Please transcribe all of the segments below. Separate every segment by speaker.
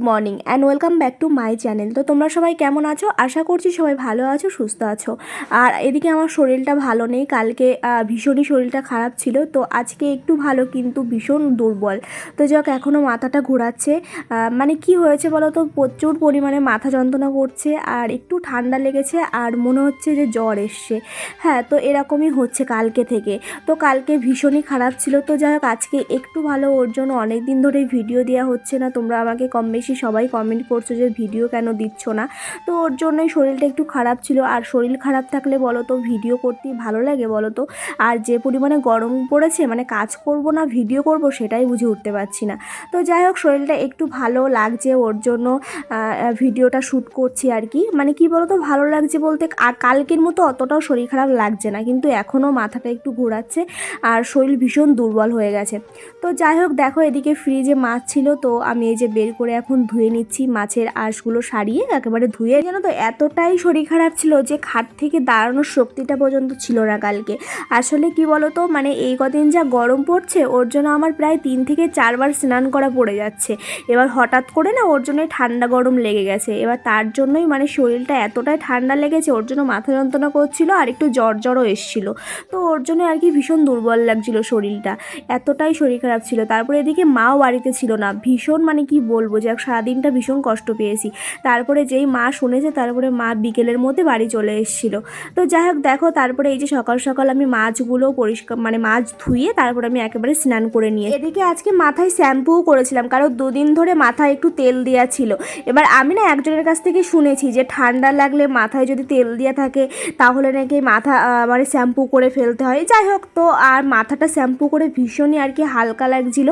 Speaker 1: Good morning and welcome back to my channel. তো তোমরা সবাই কেমন আছো? আশা করছি সবাই ভালো আছো, সুস্থ আছো। আর এদিকে আমার শরীরটা ভালো নেই। কালকে ভীষণই শরীরটা খারাপ ছিল। তো আজকে একটু ভালো কিন্তু ভীষণ দুর্বল। তো যাক এখনও মাথাটা ঘোরাচ্ছে। মানে কি হয়েছে বলো তো? প্রচুর পরিমাণে মাথা যন্ত্রণা করছে আর একটু ঠান্ডা লেগেছে আর মনে হচ্ছে যে জ্বর এসছে। হ্যাঁ তো এরকমই হচ্ছে কালকে থেকে। তো কালকে ভীষণই খারাপ ছিল। তো যাই হোক, আজকে একটু ভালো। ওর জন্য অনেক দিন ধরে ভিডিও দেওয়া হচ্ছে না। তোমরা আমাকে কম বেশি সবাই কমেন্ট করছ যে ভিডিও কেন দিচ্ছ না? তো ওর জন্যই শরীরটা একটু খারাপ ছিল। আর শরীর খারাপ থাকলে বলো তো ভিডিও করতেই ভালো লাগে বলো তো? আর যে পরিমাণে গরম পড়েছে মানে কাজ করব না ভিডিও করব, সেটাই বুঝে উঠতে পারছি না। তো যাই হোক, শরীরটা একটু ভালো লাগছে ওর জন্য ভিডিওটা শ্যুট করছি আর কি। মানে কি বলো তো, ভালো লাগছে বলতে, আর কালকের মতো অতটাও শরীর খারাপ লাগছে না, কিন্তু এখনও মাথাটা একটু ঘোরাচ্ছে আর শরীর ভীষণ দুর্বল হয়ে গেছে। তো যাই হোক, দেখো এদিকে ফ্রিজে মাছ ছিল, তো আমি এই যে বের করে এখন ধুয়ে নিচ্ছি, মাছের আঁশগুলো সারিয়ে একেবারে ধুয়ে। যেন তো, এতটাই শরীর খারাপ ছিল যে খাট থেকে দাঁড়ানোর শক্তিটা পর্যন্ত ছিল না কালকে। আসলে কি বলতো মানে এই কদিন যা গরম পড়ছে, ওর জন্য আমার প্রায় তিন থেকে চারবার স্নান করা পড়ে যাচ্ছে। এবার হঠাৎ করে না ওর জন্যই ঠান্ডা গরম লেগে গেছে। এবার তার জন্যই মানে শরীরটা এতটাই ঠান্ডা লেগেছে, ওর জন্য মাথা যন্ত্রণা করছিল আর একটু জ্বর জ্বরও এসছিল। তো ওর জন্য আর কি ভীষণ দুর্বল লাগছিল শরীরটা। এতটাই শরীর খারাপ ছিল। তারপরে এদিকে মাও বাড়িতে ছিল না। ভীষণ মানে কি বলব যে সারাদিনটা ভীষণ কষ্ট পেয়েছি। তারপরে যেই মা শুনেছে, তারপরে মা বিকেলের মধ্যে বাড়ি চলে এসেছিল। তো যাই হোক, দেখো, তারপরে এই যে সকাল সকাল আমি মাছগুলো পরিষ্কার মানে মাছ ধুয়ে তারপরে আমি একেবারে স্নান করে নিয়ে এদিকে আজকে মাথায় শ্যাম্পুও করেছিলাম, কারণ দুদিন ধরে মাথায় একটু তেল দেওয়া ছিল। এবার আমি না একজনের কাছ থেকে শুনেছি যে ঠান্ডা লাগলে মাথায় যদি তেল দেওয়া থাকে, তাহলে নাকি মাথা মানে শ্যাম্পু করে ফেলতে হয়। যাই হোক, তো আর মাথাটা শ্যাম্পু করে ভীষণই আর কি হালকা লাগছিল।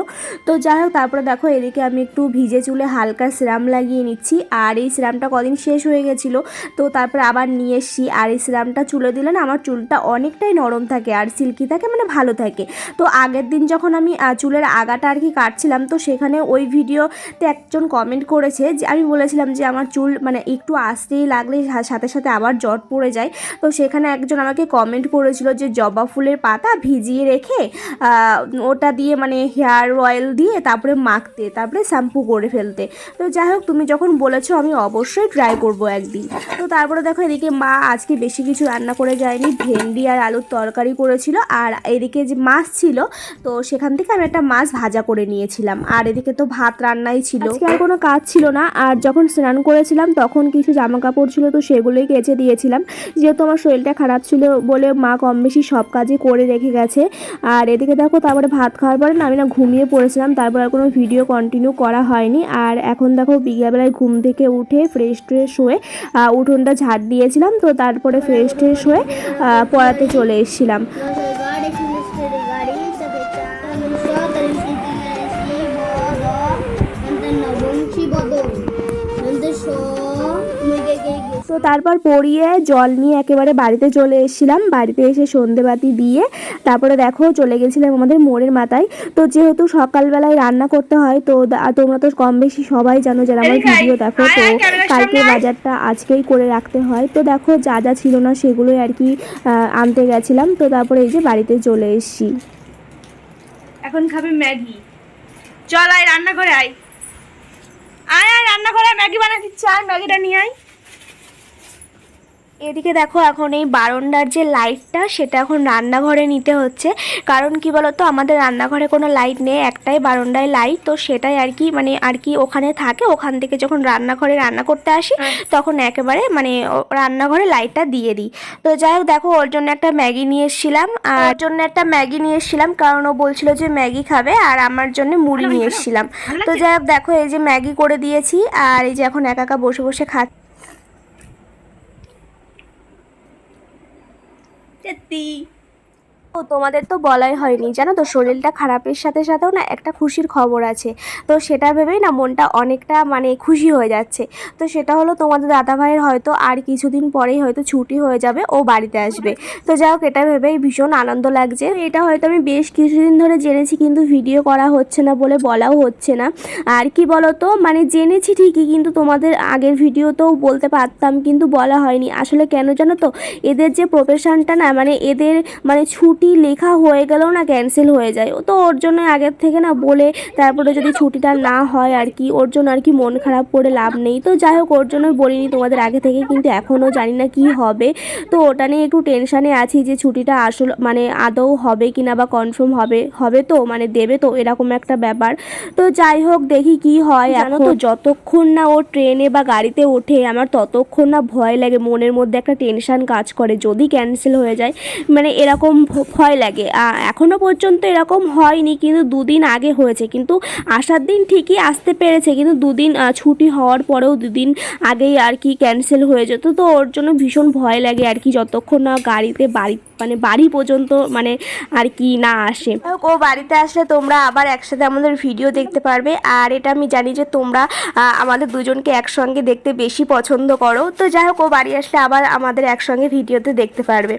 Speaker 1: তো যাই হোক, তারপরে দেখো, এদিকে আমি একটু ভিজে চুলে হালকা সিরাম লাগিয়ে নিচ্ছি। আর এই সিরামটা কদিন শেষ হয়ে গেছিল, তো তারপরে আবার নিয়ে এসছি। আর এই সিরামটা চুলে দিলে না আমার চুলটা অনেকটাই নরম থাকে আর সিল্কি থাকে মানে ভালো থাকে। তো আগের দিন যখন আমি চুলের আগাটা আর কি কাটছিলাম, তো সেখানে ওই ভিডিওতে একজন কমেন্ট করেছে যে, আমি বলেছিলাম যে, আমার চুল মানে একটু আসতেই লাগলে সাথে সাথে আবার জট পড়ে যায়। তো সেখানে একজন আমাকে কমেন্ট করেছিল যে, জবা ফুলের পাতা ভিজিয়ে রেখে ওটা দিয়ে মানে হেয়ার অয়েল দিয়ে তারপরে মাখতে, তারপরে শ্যাম্পু করে ফেলতে। তো যাই হোক, তুমি যখন বলেছ, আমি অবশ্যই ট্রাই করব একদিন। তো তারপরে দেখো, এদিকে মা আজকে বেশি কিছু রান্না করে যায়নি। ভেন্ডি আর আলুর তরকারি করেছিল, আর এদিকে যে মাছ ছিল, তো সেখান থেকে আমি একটা মাছ ভাজা করে নিয়েছিলাম। আর এদিকে তো ভাত রান্নাই ছিল। আর কোনো কাজ ছিল না, আর যখন স্নান করেছিলাম, তখন কিছু জামা কাপড় ছিল, তো সেগুলোই কেচে দিয়েছিলাম। যেহেতু আমার শরীরটা খারাপ ছিল বলে মা কম বেশি সব কাজই করে রেখে গেছে। আর এদিকে দেখো, তারপরে ভাত খাওয়ার পরে না, আমি না ঘুমিয়ে পড়েছিলাম, তারপর আর কোনো ভিডিও কন্টিনিউ করা হয়নি। আর এখন দেখো বিকেলবেলায় ঘুম থেকে উঠে ফ্রেশ ট্রেশ হয়ে উঠোনটা ঝাড় দিয়েছিলাম, তো তারপরে ফ্রেশ ট্রেশ হয়ে পড়াতে চলে এসেছিলাম। তো তারপর পড়িয়ে জল নিয়ে একেবারে বাড়িতে চলে এসেছিলাম। বাড়িতে এসে সন্ধেবাতি দিয়ে তারপরে দেখো চলে গেছিলাম আমাদের মোড়ের মাথায়। তো যেহেতু সকালবেলায় রান্না করতে হয় তো তোমরা তো কম বেশি সবাই জানো যারা আমার ভিডিও দেখো তো কালকে বাজারটা আজকেই করে রাখতে হয়। তো দেখো যা যা ছিল না সেগুলোই আর কি আনতে গেছিলাম। তো তারপরে এই যে বাড়িতে চলে এসেছি।
Speaker 2: এখন খাবে ম্যাগি। চল আয় রান্নাঘরে আয়। আয় আয় রান্নাঘরে আয়, ম্যাগি বানা দিচ্ছে আয় ম্যাগিটা নিয়ে আয়।
Speaker 1: এদিকে দেখো এখন এই বারান্দার যে লাইটটা সেটা এখন রান্নাঘরে নিতে হচ্ছে। কারণ কি বলতো আমাদের রান্নাঘরে কোনো লাইট নেই একটাই বারান্দায় লাইট তো সেটাই আর কি মানে আর কি ওখানে থাকে। ওখান থেকে যখন রান্নাঘরে রান্না করতে আসি তখন একেবারে মানে রান্নাঘরে লাইটটা দিয়ে দিই। তো যাই হোক দেখো ওর জন্য একটা ম্যাগি নিয়ে এসেছিলাম। আর ওর জন্য একটা ম্যাগি নিয়ে এসেছিলাম কারণ ও বলছিল যে ম্যাগি খাবে আর আমার জন্য মুড়ি নিয়ে এসেছিলাম। তো যাই হোক দেখো এই যে ম্যাগি করে দিয়েছি আর এই যে এখন একা একা বসে বসে খাচ্ছি।
Speaker 2: সত্যি
Speaker 1: ও, তোমাদের তো বলাই হয়নি। জানো তো, শরীরটা খারাপের সাথে সাথেও না একটা খুশির খবর আছে। তো সেটা ভেবেই না মনটা অনেকটা মানে খুশি হয়ে যাচ্ছে। তো সেটা হলো তোমাদের দাদা ভাইয়ের হয়তো আর কিছুদিন পরেই হয়তো ছুটি হয়ে যাবে, ও বাড়িতে আসবে। তো যাই হোক, এটা ভেবেই ভীষণ আনন্দ লাগছে। এটা হয়তো আমি বেশ কিছুদিন ধরে জেনেছি, কিন্তু ভিডিও করা হচ্ছে না বলে বলাও হচ্ছে না। আর কি বলো তো মানে জেনেছি ঠিকই, কিন্তু তোমাদের আগের ভিডিওতেও বলতে পারতাম, কিন্তু বলা হয়নি। আসলে কেন জানো তো, এদের যে প্রফেশনটা না মানে এদের মানে ছুটি ছুটি লেখা হয়ে গেলেও না ক্যান্সেল হয়ে যায়। ও তো ওর জন্য আগের থেকে না বলে তারপরে যদি ছুটিটা না হয় আর কি ওর জন্য আর কি মন খারাপ করে লাভ নেই। তো যাই হোক ওর জন্য বলিনি তোমাদের আগে থেকে কিন্তু এখনও জানি না কি হবে। তো ওটা নিয়ে একটু টেনশানে আছি যে ছুটিটা আসল মানে আদৌ হবে কি না বা কনফার্ম হবে হবে তো মানে দেবে তো এরকম একটা ব্যাপার। তো যাই হোক দেখি কি হয়। জানো তো যতক্ষণ না ও ট্রেনে বা গাড়িতে ওঠে আমার ততক্ষণ না ভয় লাগে মনের মধ্যে একটা টেনশান কাজ করে যদি ক্যান্সেল হয়ে যায় মানে এরকম ভয় লাগে। এখনও এখনও পর্যন্ত এরকম হয়নি, কিন্তু দুদিন আগে হয়েছে। কিন্তু আসার দিন ঠিকই আসতে পেরেছে, কিন্তু দুদিন ছুটি হওয়ার পরেও দুদিন আগেই আর কি ক্যান্সেল হয়ে যেত। তো ওর জন্য ভীষণ ভয় লাগে আর কি, যতক্ষণ না গাড়িতে বাড়ি মানে বাড়ি পর্যন্ত মানে আর কি না আসে। ও বাড়িতে আসলে তোমরা আবার একসাথে আমাদের ভিডিও দেখতে পারবে। আর এটা আমি জানি যে তোমরা আমাদের দুজনকে একসঙ্গে দেখতে বেশি পছন্দ করো। তো যাই হোক, ও বাড়ি আসলে আবার আমাদের একসঙ্গে ভিডিওতে দেখতে পারবে।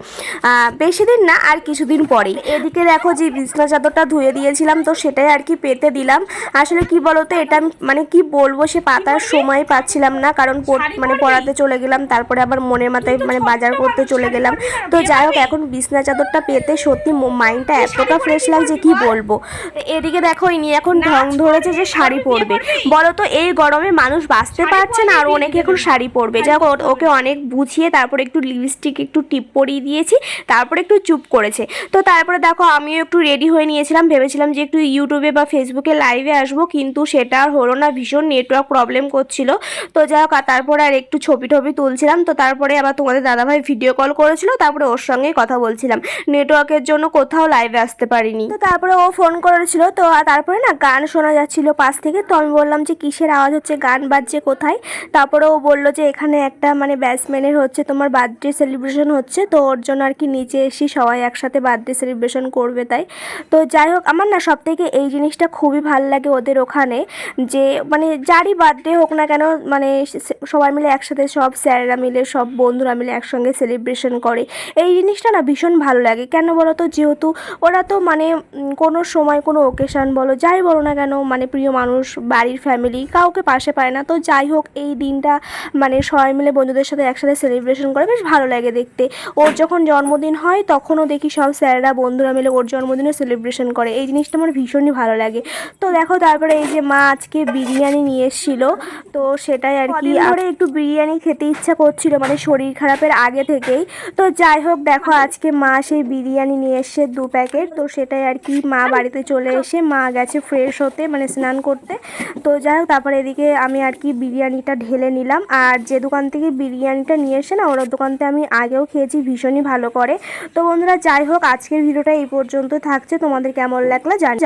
Speaker 1: বেশি দিন না, আর কিছুদিন পরেই। এদিকে দেখো যে বিছনা চাদরটা ধুয়ে দিয়েছিলাম, তো সেটাই আর কি পেতে দিলাম। আসলে কি বলতো, এটা মানে কি বলব, সে পাতার সময় পাচ্ছিলাম না, কারণ মানে পড়াতে চলে গেলাম, তারপরে আবার মনের মাথায় মানে বাজার করতে চলে গেলাম। তো যাই হোক, এখন বিছনা চাদরটা পেতে সত্যি মাইন্ডটা এতটা ফ্রেশ লাগছে, কি বলব? এদিকে দেখো, ইনি এখন ঢং ধরেছে যে শাড়ি পরবে। বলো তো এই গরমে মানুষ বাঁচতে পারছে না, আর অনেকে এখন শাড়ি পরবে। ও- ওকে অনেক বুঝিয়ে তারপরে একটু লিপস্টিক একটু টিপ পরিয়ে দিয়েছি, তারপরে একটু চুপ করেছে। তো তারপরে দেখো, আমিও একটু রেডি হয়ে নিয়েছিলাম, ভেবেছিলাম যে একটু ইউটিউবে বা ফেসবুকে লাইভে আসব, কিন্তু সেটা আর হলো না, ভীষণ নেটওয়ার্ক প্রবলেম করছিল। তো যাই হোক তারপরে আর একটু ছবি টবি তুলছিলাম, তো তারপরে আবার তোমাদের দাদাভাই ভিডিও কল করেছিল, তারপরে ওর সঙ্গে কথা বলছিলাম। নেটওয়ার্কের জন্য কোথাও লাইভে আসতে পারিনি। তো তারপরে ও ফোন করেছিল, তো তারপরে না গান শোনা যাচ্ছিল পাশ থেকে। তো আমি বললাম যে কিসের আওয়াজ হচ্ছে, গান বাজছে কোথায়? তারপরে ও বলল যে এখানে একটা মানে ব্যাটসম্যানের হচ্ছে তোমার বার্থডে সেলিব্রেশন হচ্ছে, তো ওর জন্য আর কি নিচে এসে সবাই একসাথে বার্থডে সেলিব্রেশন করবে তাই। তো যাই হোক, আমার না সব থেকে এই জিনিসটা খুবই ভালো লাগে ওদের ওখানে, যে মানে যারই বার্থডে হোক না কেন মানে সবাই মিলে একসাথে সব স্যাররা মিলে, সব বন্ধুরা মিলে একসঙ্গে সেলিব্রেশন করে। এই জিনিসটা না ভীষণ ভালো লাগে। কেন বলো তো? যেহেতু ওরা তো মানে কোনো সময় কোনো ওকেশান বলো যাই বলো না কেন মানে প্রিয় মানুষ বাড়ির ফ্যামিলি কাউকে পাশে পায় না। তো যাই হোক এই দিনটা মানে সবাই মিলে বন্ধুদের সাথে একসাথে সেলিব্রেশন করে বেশ ভালো লাগে দেখতে। ওর যখন জন্মদিন হয় তখনও দেখি সব স্যাররা বন্ধুরা মিলে ওর জন্মদিনে সেলিব্রেশন করে। এই জিনিসটা আমার ভীষণই ভালো লাগে। তো দেখো তারপরে এই যে মা আজকে বিরিয়ানি নিয়ে এসেছিল তো সেটাই আর কি ধরে একটু বিরিয়ানি খেতে ইচ্ছা করছিল মানে শরীর খারাপের আগে থেকেই। তো যাই হোক দেখো আজকে মা সেই বিরিয়ানি নিয়ে এসছে দু প্যাকেট। তো সেটাই আর কি মা বাড়িতে চলে এসে মা গেছে ফ্রেশ হতে মানে স্নান করতে। তো যাই হোক, তারপরে এদিকে আমি আর কি বিরিয়ানিটা ঢেলে নিলাম। আর যে দোকান থেকে বিরিয়ানিটা নিয়ে এসে না, ওর দোকানতে আমি আগেও খেয়েছি, ভীষণই ভালো করে। তো বন্ধুরা, যাই হোক, আজকের ভিডিওটা এই পর্যন্ত থাকছে। তোমাদের কেমন লাগল জানি